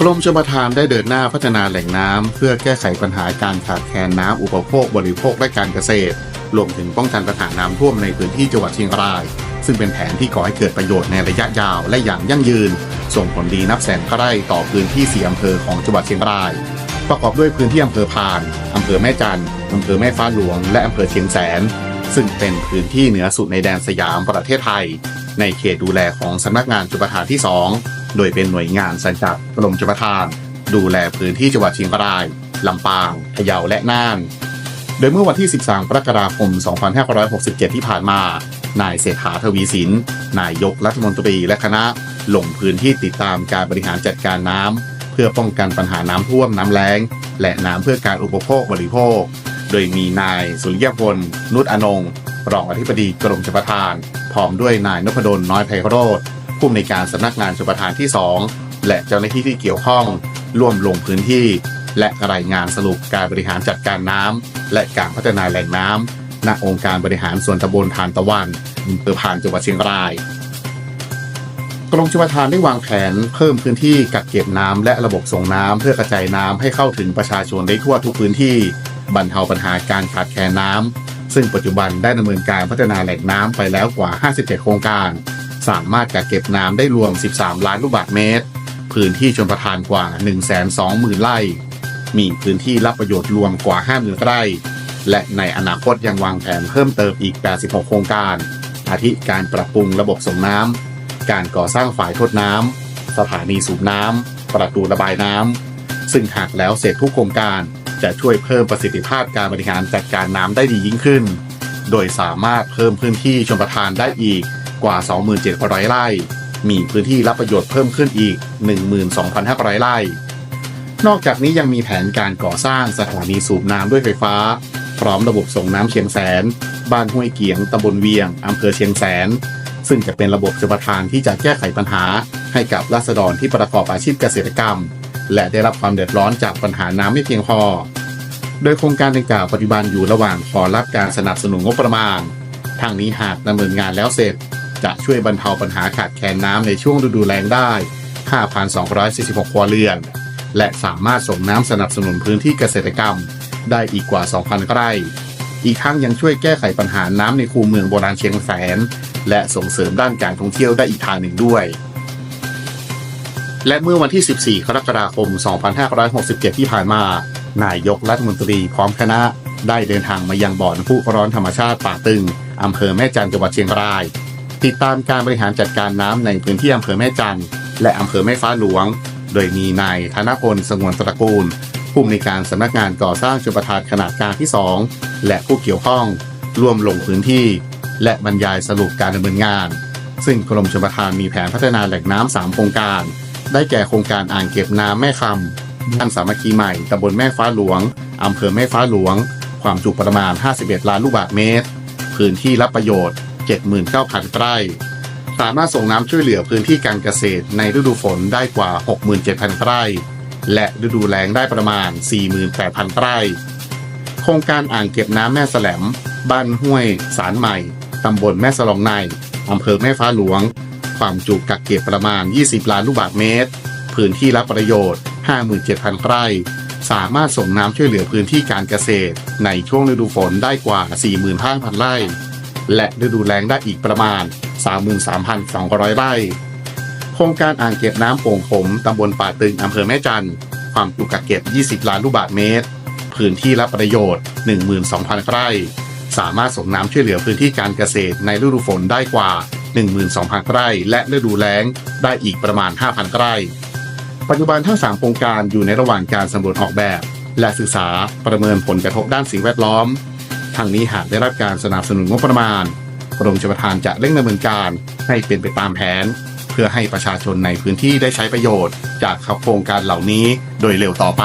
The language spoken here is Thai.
กรมชลประทานได้เดินหน้าพัฒนาแหล่งน้ำ เพื่อแก้ไขปัญหาการขาดแคลนน้ำอุปโภคบริโภคและการเกษตร รวมถึงป้องกันปัญหาน้ำท่วมในพื้นที่จังหวัดเชียงราย ซึ่งเป็นแผนที่ก่อให้เกิดประโยชน์ในระยะยาวและอย่างยั่งยืน ส่งผลดีนับแสนไร่ต่อพื้นที่สี่อำเภอของจังหวัดเชียงราย ประกอบด้วยพื้นที่อำเภอพานอำเภอแม่จันทร์อำเภอแม่ฟ้าหลวง และอำเภอเชียงแสน ซึ่งเป็นพื้นที่เหนือสุดในแดนสยามประเทศไทย ในเขตดูแลของสำนักงานจุลประทานที่ 2 โดยเป็นหน่วยงานสังกัดกรมจุลประทาน ดูแลพื้นที่จังหวัดเชียงราย ลำปาง พะเยาและน่าน โดยเมื่อวันที่ 13 กรกฎาคม 2567 ที่ผ่านมา นายเศรษฐาทวีสิน นายยกรัฐมนตรีและคณะลงพื้นที่ติดตามการบริหารจัดการน้ำเพื่อป้องกันปัญหาน้ำท่วมน้ำแล้ง และน้ำเพื่อการอุปโภคบริโภค โดยมีนายสุริยพล นุชอนงรองอธิบดีกรมชลประทาน พร้อมด้วยนายนพดลน้อยไพโรธ ผู้อำนวยการสำนักงานชลประทานที่ 2 และเจ้าหน้าที่ที่เกี่ยวข้อง ร่วมลงพื้นที่ และรายงานสรุปการบริหารจัดการน้ำและการพัฒนาแหล่งน้ำณองค์การบริหารส่วนตำบลทานตะวันอำเภอพานจังหวัดเชียงรายกรมชลประทานได้วางแผนเพิ่มพื้นที่กักเก็บน้ำและระบบส่งน้ำเพื่อกระจายน้ำให้เข้าถึงประชาชนได้ทั่วทุกพื้นที่บรรเทาปัญหาการขาดแคลนน้ำซึ่งปัจจุบันได้ดำเนินการพัฒนาแหล่งน้ำไปแล้วกว่า 57 โครงการ สามารถกักเก็บน้ำได้รวม 13 ล้านลูกบาศก์เมตร พื้นที่ชนประทานกว่า 120,000 ไร่ มีพื้นที่รับประโยชน์รวมกว่า 50,000 ไร่ และในอนาคตยังวางแผนเพิ่มเติมอีก 86 โครงการ อาทิการปรับปรุงระบบส่งน้ำ การก่อสร้างฝายทดน้ำ สถานีสูบน้ำ ประตูระบายน้ำ ซึ่งหากแล้วเสร็จทุกโครงการจะช่วยเพิ่มประสิทธิภาพการบริหารจัดการน้ำได้ดียิ่งขึ้น โดยสามารถเพิ่มพื้นที่ชนประทานได้อีก ว่า 27,000ไร่ มีพื้นที่รับประโยชน์เพิ่มขึ้นอีก 12,500 ไร่ นอกจากนี้ยังมีแผนการก่อสร้างสถานีสูบน้ำด้วยไฟฟ้า พร้อมระบบส่งน้ำเชียงแสน บ้านห้วยเกียงตำบลเวียงอำเภอเชียงแสน ซึ่งจะเป็นระบบชลประทานที่จะแก้ไขปัญหา ให้กับราษฎรที่ประกอบอาชีพเกษตรกรรม และได้รับความเดือดร้อนจากปัญหาน้ำไม่เพียงพอ โดยโครงการดังกล่าวปัจจุบันอยู่ระหว่างขอรับการสนับสนุนงบประมาณทางนี้หากดำเนินงานแล้วเสร็จ จะช่วยบรรเทาปัญหาขาดแคลนน้ำในช่วงฤดูแล้งได้ 5,246 ครัวเรือน และสามารถส่งน้ำสนับสนุนพื้นที่เกษตรกรรม ได้อีกกว่า 2,000 ไร่ อีกทั้งยังช่วยแก้ไขปัญหาน้ำในคูเมืองโบราณเชียงแสน และส่งเสริมด้านการท่องเที่ยวได้อีกทางหนึ่งด้วย และเมื่อวันที่ 14 กรกฎาคม 2567 ที่ผ่านมานายกรัฐมนตรีพร้อมคณะได้เดินทางมายังบ่อน้ำพุร้อนธรรมชาติป่าตึง อำเภอแม่จันต์จังหวัดเชียงราย ติดตามการบริหารจัดการน้ำในพื้นที่อำเภอแม่จันและอำเภอแม่ฟ้าหลวง โดยมีนายธนพลสงวนตระกูล ผู้อำนวยการสำนักงานก่อสร้างชลประทานขนาดกลางที่ 2 และผู้เกี่ยวข้อง ร่วมลงพื้นที่ และบรรยายสรุปการดำเนินงาน ซึ่งกรมชลประทานมีแผนพัฒนาแหล่งน้ำสามโครงการ ได้แก่โครงการอ่างเก็บน้ำแม่คำบ้านสามัคคีใหม่ตำบลแม่ฟ้าหลวงอำเภอแม่ฟ้าหลวง ความจุประมาณ 51 ล้านลูกบาศก์เมตร พื้นที่รับประโยชน์ 79,000 ไร่ สามารถส่งน้ำช่วยเหลือพื้นที่การเกษตรในฤดูฝนได้กว่า 67,000 ไร่ และฤดูแล้งได้ประมาณ 48,000 ไร่ โครงการอ่างเก็บน้ำแม่แสลม บ้านห้วย สารใหม่ ตำบลแม่สลองในอำเภอแม่ฟ้าหลวง ความจุกักเก็บประมาณ 20 ล้านลูกบาศก์เมตร พื้นที่รับประโยชน์ 57,000 ไร่ สามารถส่งน้ำช่วยเหลือพื้นที่การเกษตร ในช่วงฤดูฝนได้กว่า 45,000 ไร่ และฤดูแล้งได้อีกประมาณ 33,200 ไร่ โครงการอ่างเก็บน้ำโป่งผมตำบลป่าตึงอำเภอแม่จันทร์ความจุกักเก็บ 20 ล้านลูกบาศก์เมตร พื้นที่รับประโยชน์ 12,000 ไร่ สามารถส่งน้ำช่วยเหลือพื้นที่การเกษตรในฤดูฝนได้กว่า 12,000 ไร่ และฤดูแล้งได้อีกประมาณ 5,000 ไร่ ปัจจุบันทั้ง 3 โครงการอยู่ในระหว่างการสำรวจออกแบบ และศึกษาประเมินผลกระทบด้านสิ่งแวดล้อม ทางนี้หากได้รับการสนับสนุนงบประมาณกรมชลประทานจะเร่งดำเนินการให้เป็นไปตามแผน เพื่อให้ประชาชนในพื้นที่ได้ใช้ประโยชน์ จากโครงการเหล่านี้โดยเร็วต่อไป